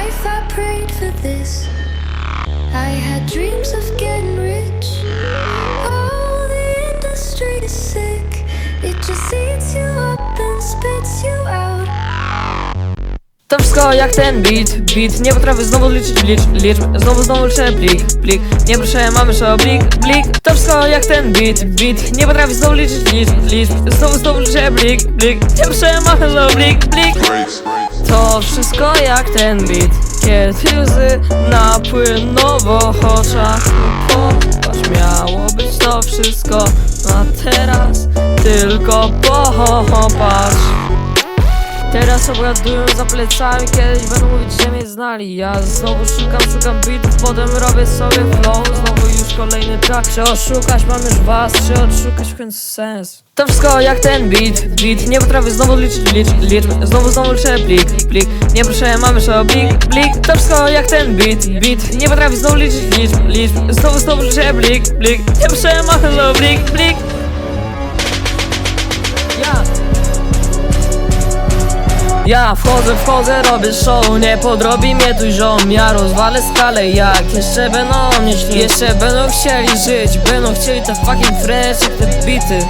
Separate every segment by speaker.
Speaker 1: Life I prayed for this. I had dreams of getting rich. Oh, the industry is sick. It just eats you up and spits you out.
Speaker 2: To wszystko jak ten beat, beat Nie potrafię znowu liczyć licz, liczb Znowu znowu liczę plik, plik Nie proszę mamy show blik, blik To wszystko jak ten beat, beat Nie potrafię znowu liczyć liczb, liczb Znowu znowu liczę blik, blik Nie proszę mamy show blik, blik To wszystko jak ten beat. Kiedy łzy napłyną w oczach popatrz, miało być to wszystko. A teraz tylko popatrz. Teraz obgadują za plecami, kiedyś będą mówić, że mnie znali. Ja znowu szukam, szukam beatów, potem robię sobie flow kolejny track, czy oszukać? Mam już was, czy odszukać w końcu sens? To wszystko jak ten beat, beat. Nie potrafię znowu liczyć, licz, liczb Znowu znowu liczę plik, plik. Nie proszę, mamy show blik, blik To wszystko jak ten beat, beat. Nie potrafię znowu liczyć, liczb, liczb Znowu znowu liczę plik, plik. Nie proszę, mamy show blik, blik ja wchodzę, wchodzę, robię show Nie podrobi mnie tu ziom. Ja rozwalę skalę jak Jeszcze będą śnić Jeszcze będą chcieli żyć Będą chcieli te fucking fresh te bity.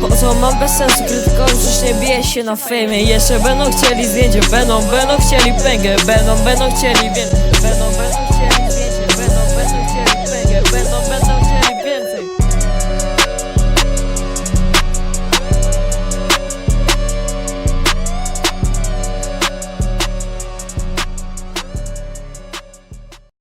Speaker 2: Po co mam bez sensu krytyką Przecież nie bije się na fejmie? Jeszcze będą chcieli zdjęcie Będą, będą chcieli pęgę Będą, będą chcieli więcej Będą, będą